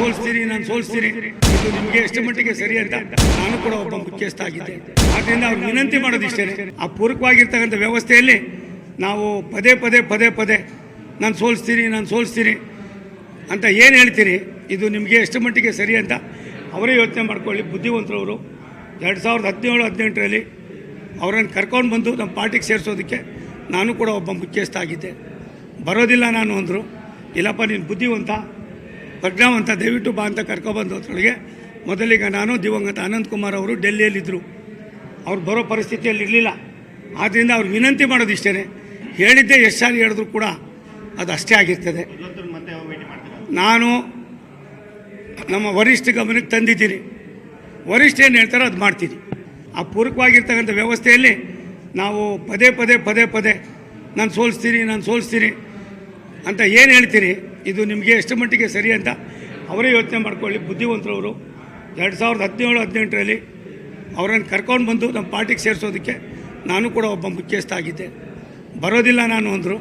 ಸೋಲಿಸ್ತೀನಿ ನಾನು ಸೋಲಿಸ್ತೀನಿ ಇದು ನಿಮಗೆ ಎಷ್ಟು ಮಟ್ಟಿಗೆ ಸರಿ ಅಂತ ನಾನು ಕೂಡ ಒಬ್ಬ ಮುಖ್ಯಸ್ಥ ಆಗಿದ್ದೆ. ಆದ್ರಿಂದ ಅವ್ರು ವಿನಂತಿ ಮಾಡೋದಿಷ್ಟೇ ಆ ಪೂರಕವಾಗಿರ್ತಕ್ಕಂಥ ವ್ಯವಸ್ಥೆಯಲ್ಲಿ ನಾವು ಪದೇ ಪದೇ ಪದೇ ಪದೇ ನಾನು ಸೋಲಿಸ್ತೀನಿ ನಾನು ಸೋಲಿಸ್ತೀನಿ ಅಂತ ಏನು ಹೇಳ್ತೀರಿ, ಇದು ನಿಮಗೆ ಎಷ್ಟು ಮಟ್ಟಿಗೆ ಸರಿ ಅಂತ ಅವರೇ ಯೋಚನೆ ಮಾಡ್ಕೊಳ್ಳಿ. ಬುದ್ಧಿವಂತರವರು ಎರಡು ಸಾವಿರದ ಹದಿನೇಳು, ಹದಿನೆಂಟರಲ್ಲಿ ಅವರನ್ನು ಕರ್ಕೊಂಡು ಬಂದು ನಮ್ಮ ಪಾರ್ಟಿಗೆ ಸೇರಿಸೋದಕ್ಕೆ ನಾನು ಕೂಡ ಒಬ್ಬ ಮುಖ್ಯಸ್ಥ ಆಗಿದ್ದೆ. ಬರೋದಿಲ್ಲ ನಾನು ಅಂದರು, ಇಲ್ಲಪ್ಪ ನೀನು ಬುದ್ಧಿವಂತ ಪ್ರಜ್ಞಾವಂತ ದಯವಿಟ್ಟು ಬಾ ಅಂತ ಕರ್ಕೊಬಂದು ಅದರೊಳಗೆ. ಮೊದಲಿಗೆ ನಾನು ದಿವಂಗತ ಅನಂತ್ ಕುಮಾರ್ ಅವರು ಡೆಲ್ಲಿಯಲ್ಲಿದ್ದರು ಅವ್ರು ಬರೋ ಪರಿಸ್ಥಿತಿಯಲ್ಲಿ ಇರಲಿಲ್ಲ. ಆದ್ದರಿಂದ ಅವ್ರು ವಿನಂತಿ ಮಾಡೋದಿಷ್ಟೇ ಹೇಳಿದ್ದೆ ಎಷ್ಟು ಸಾರಿ ಹೇಳಿದ್ರು ಕೂಡ ಅದು ಅಷ್ಟೇ ಆಗಿರ್ತದೆ. ನಾನು ನಮ್ಮ ವರಿಷ್ಠ ಗಮನಕ್ಕೆ ತಂದಿದ್ದೀನಿ. ವರಿಷ್ಠ ಏನು ಹೇಳ್ತಾರೋ ಅದು ಮಾಡ್ತೀನಿ. ಆ ಪೂರಕವಾಗಿರ್ತಕ್ಕಂಥ ವ್ಯವಸ್ಥೆಯಲ್ಲಿ ನಾವು ಪದೇ ಪದೇ ಪದೇ ಪದೇ ನಾನು ಸೋಲಿಸ್ತೀನಿ ನಾನು ಸೋಲಿಸ್ತೀನಿ ಅಂತ ಏನು ಹೇಳ್ತೀರಿ ಇದು ನಿಮಗೆ ಎಷ್ಟು ಮಟ್ಟಿಗೆ ಸರಿ ಅಂತ ಅವರೇ ಯೋಚನೆ ಮಾಡ್ಕೊಳ್ಳಿ. ಬುದ್ಧಿವಂತರವರು ಎರಡು ಸಾವಿರದ ಹದಿನೇಳು ಹದಿನೆಂಟರಲ್ಲಿ ಅವರನ್ನು ಕರ್ಕೊಂಡು ಬಂದು ನಮ್ಮ ಪಾರ್ಟಿಗೆ ಸೇರಿಸೋದಕ್ಕೆ ನಾನು ಕೂಡ ಒಬ್ಬ ಮುಖ್ಯಸ್ಥ ಆಗಿದ್ದೆ. ಬರೋದಿಲ್ಲ ನಾನು ಅಂದರು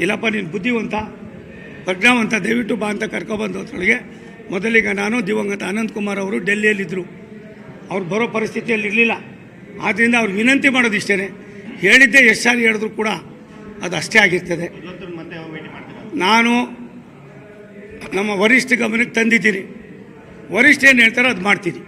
ಇಲ್ಲಪ್ಪ ನೀನು ಬುದ್ಧಿವಂತ ಪ್ರಜ್ಞಾವಂತ ದಯವಿಟ್ಟು ಬಾ ಅಂತ ಕರ್ಕೊಬಂದು ಅದರೊಳಗೆ ಮೊದಲಿಗೆ ನಾನು ದಿವಂಗತ ಅನಂತ್ ಕುಮಾರ್ ಅವರು ಡೆಲ್ಲಿಯಲ್ಲಿದ್ದರು ಅವ್ರು ಬರೋ ಪರಿಸ್ಥಿತಿಯಲ್ಲಿ ಇರಲಿಲ್ಲ. ಆದ್ದರಿಂದ ಅವ್ರು ವಿನಂತಿ ಮಾಡೋದಿಷ್ಟೇ ಹೇಳಿದ್ದೆ ಎಷ್ಟು ಸಾರಿ ಹೇಳಿದ್ರು ಕೂಡ ಅದು ಅಷ್ಟೇ ಆಗಿರ್ತದೆ. ನಾನು ನಮ್ಮ ವರಿಷ್ಠ ಗಮನಕ್ಕೆ ತಂದಿದ್ದೀರಿ ವರಿಷ್ಠ ಏನು ಹೇಳ್ತಾರೋ ಅದು ಮಾಡ್ತೀನಿ.